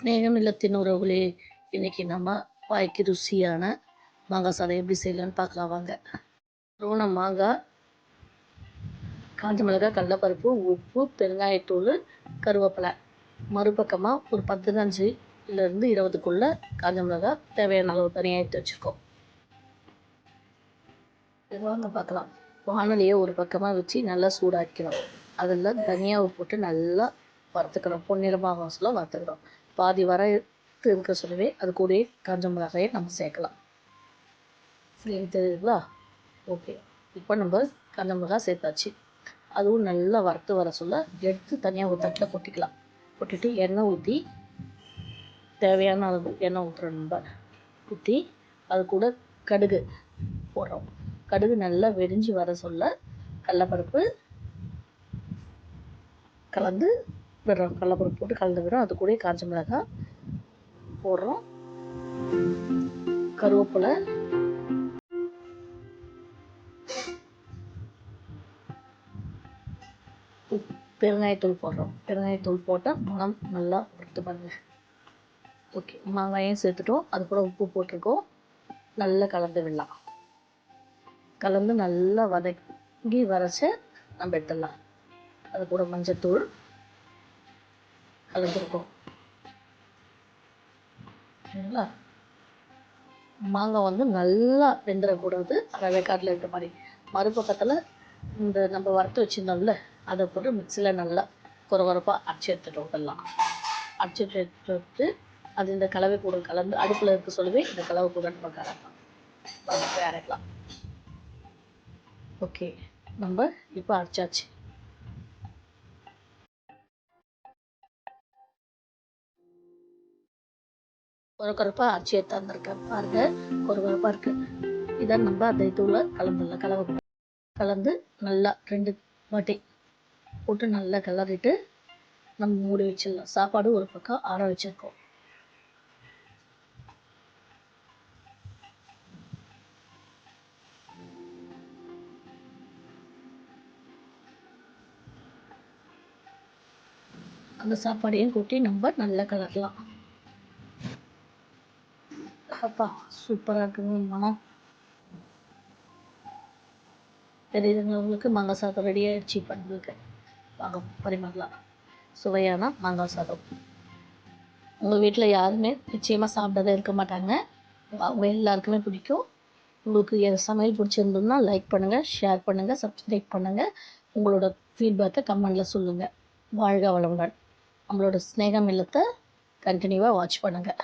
ஸ்நேகம் இல்லத்தின் உறவுகளே இன்னைக்கு நம்ம வாய்க்கு ருசியான மாங்காய் சாதம் எப்படி செய்யலான்னு பார்க்கலாம் வாங்க ரோன மாங்காய் காஞ்ச மிளகாய் கடலப்பருப்பு உப்பு பெருங்காயத்தூள் கருவேப்பிலை மறுபக்கமாக ஒரு பதினஞ்சுலேருந்து இருபதுக்குள்ளே காஞ்ச மிளகாய் தேவையான அளவு தனியாக எடுத்து வச்சுருக்கோம் வாங்க பார்க்கலாம் வானொலியை ஒரு பக்கமாக வச்சு நல்லா சூடாக்கணும் அதில் தனியாவை போட்டு நல்லா வறுத்துக்கணும் பொன்னிறமாக சொல்ல வறுத்துக்கணும் பாதி வர இருக்க சொல்லவே அது கூடயே காஞ்ச மிளகாயை நம்ம சேர்க்கலாம். சரி தெரியுதுங்களா? ஓகே. இப்போ நம்ம காஞ்ச மிளகாய் சேர்த்தாச்சு. அதுவும் நல்லா வறுத்து வர சொல்ல எடுத்து தனியாக ஒரு தட்டில் கொட்டிக்கலாம். கொட்டிட்டு எண்ணெய் ஊற்றி தேவையான அளவு எண்ணெய் ஊற்றுறோம் நம்ம ஊற்றி அது கூட கடுகு போடுறோம். கடுகு நல்லா வெடிஞ்சு வர சொல்ல கடலப்பருப்பு கலந்து விடுறோம் கடலப்பருப்பு போட்டு கலந்து விடும். அது கூட காஞ்ச மிளகாய் போடுறோம். கருவேப்பிலை. பெருங்காயத்தூள் போடுறோம். பெருங்காயத்தூள் போட்டால் மனம் நல்லா பொறுத்து பாருங்க. ஓகே மாங்காயும் சேர்த்துட்டோம். அது கூட உப்பு போட்டிருக்கோம். நல்லா கலந்து விடலாம். கலந்து நல்லா வதக்கி வரைச்சி நம்ம எடுத்துடலாம். அது கூட மஞ்சத்தூள். கலந்துருக்கோம் சரிங்களா? மாங்காய் வந்து நல்லா வெந்துடக்கூடாது ரவை காட்டில் இருக்கிற மாதிரி. மறுபக்கத்தில் இந்த நம்ம வறுத்து வச்சுருந்தோம்ல அதை போட்டு மிக்சியில் நல்லா குறகுறப்பாக அடிச்சு எடுத்துட்டு விடலாம் அடிச்சு எடுத்துட்டு அது இந்த கலவை கூட கலந்து அடுப்பில் இருக்க சொல்லவே இந்த கலவை கூட நம்ம கலக்கலாம் அரைக்கலாம் ஓகே. நம்ம இப்போ அரைச்சாச்சு. குறகுறப்பாக அரைச்சி எடுத்தாந்துருக்கேன் பாருங்க குறகுறப்பாக இருக்கு. இதை நம்ம அந்த இதுல கலந்துடலாம் கலவை கலந்து. நல்லா ரெண்டு வாட்டி போட்டு நல்லா கிளறிட்டு நம்ம மூடி வச்சிடலாம். சாப்பாடு ஒரு பக்கம் ஆற வச்சிருக்கோம். அந்த சாப்பாடையும் கூட்டி நம்ம நல்லா கலரலாம் அப்பா சூப்பராக இருக்குங்க மனம். தெரியுதுங்களா உங்களுக்கு மாங்காய் சாதம் ரெடி ஆயிடுச்சு. பண்ணுறதுக்கு வாங்க பரிமாறலாம். சுவையான மாங்காய் சாதம். உங்கள் வீட்டில் யாருமே நிச்சயமாக சாப்பிட்டதே இருக்க மாட்டாங்க. அவங்க எல்லாருக்குமே பிடிக்கும். உங்களுக்கு என் சமையல் பிடிச்சிருந்ததுன்னா லைக் பண்ணுங்கள் ஷேர் பண்ணுங்கள் சப்ஸ்கிரைப் பண்ணுங்கள் உங்களோட ஃபீட்பேக்கை கமெண்டில் சொல்லுங்கள் வாழ்க வளமுடன். நம்மளோட ஸ்நேகம் இல்லத்தை கண்டினியூவாக வாட்ச் பண்ணுங்கள்